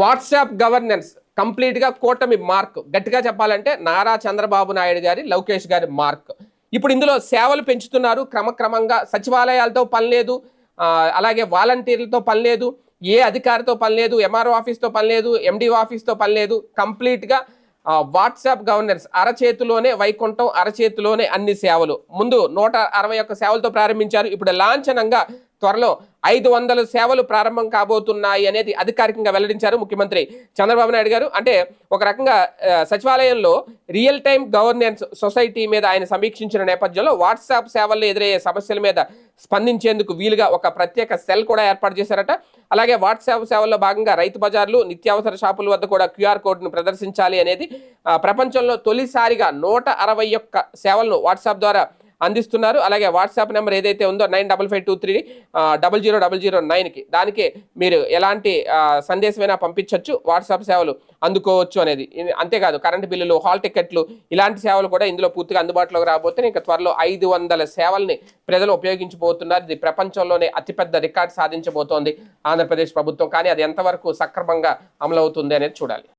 WhatsApp governance కంప్లీట్గా కూటమి mark. గట్టిగా చెప్పాలంటే నారా చంద్రబాబు నాయుడు గారి లోకేష్ గారి మార్క్. ఇప్పుడు ఇందులో సేవలు పెంచుతున్నారు. క్రమక్రమంగా సచివాలయాలతో పని లేదు. అలాగే వాలంటీర్లతో పని లేదు. ఏ అధికారితో పని లేదు. ఎంఆర్ఓ ఆఫీస్తో పని లేదు. ఎండిఓ ఆఫీస్తో పని లేదు. కంప్లీట్గా వాట్సాప్ గవర్నెన్స్ అరచేతిలోనే వైకుంఠం అరచేతిలోనే అన్ని సేవలు. ముందు నూట అరవై ఒక్క సేవలతో ప్రారంభించారు. ఇప్పుడు లాంఛనంగా త్వరలో ఐదు వందల సేవలు ప్రారంభం కాబోతున్నాయి అనేది అధికారికంగా వెల్లడించారు ముఖ్యమంత్రి చంద్రబాబు నాయుడు గారు. అంటే ఒక రకంగా సచివాలయంలో రియల్ టైం గవర్నెన్స్ సొసైటీ మీద ఆయన సమీక్షించిన నేపథ్యంలో వాట్సాప్ సేవల్లో ఎదురయ్యే సమస్యల మీద స్పందించేందుకు వీలుగా ఒక ప్రత్యేక సెల్ కూడా ఏర్పాటు చేశారట. అలాగే వాట్సాప్ సేవల్లో భాగంగా రైతు బజార్లు నిత్యావసర షాపుల వద్ద కూడా క్యూఆర్ కోడ్ను ప్రదర్శించాలి అనేది ప్రపంచంలో తొలిసారిగా నూట అరవై ఒక్క సేవలను వాట్సాప్ ద్వారా అందిస్తున్నారు. అలాగే వాట్సాప్ నెంబర్ ఏదైతే ఉందో nine double five two three double zero double zero నైన్కి దానికి మీరు ఎలాంటి సందేశమైనా పంపించవచ్చు వాట్సాప్ సేవలు అందుకోవచ్చు అనేది. అంతేకాదు కరెంటు బిల్లులు హాల్ టికెట్లు ఇలాంటి సేవలు కూడా ఇందులో పూర్తిగా అందుబాటులోకి రాబోతున్నాయి ఇంకా త్వరలో ఐదు వందల సేవల్ని ప్రజలు ఉపయోగించబోతున్నారు. ఇది ప్రపంచంలోనే అతిపెద్ద రికార్డు సాధించబోతోంది ఆంధ్రప్రదేశ్ ప్రభుత్వం. కానీ అది ఎంతవరకు సక్రమంగా అమలవుతుంది అనేది చూడాలి.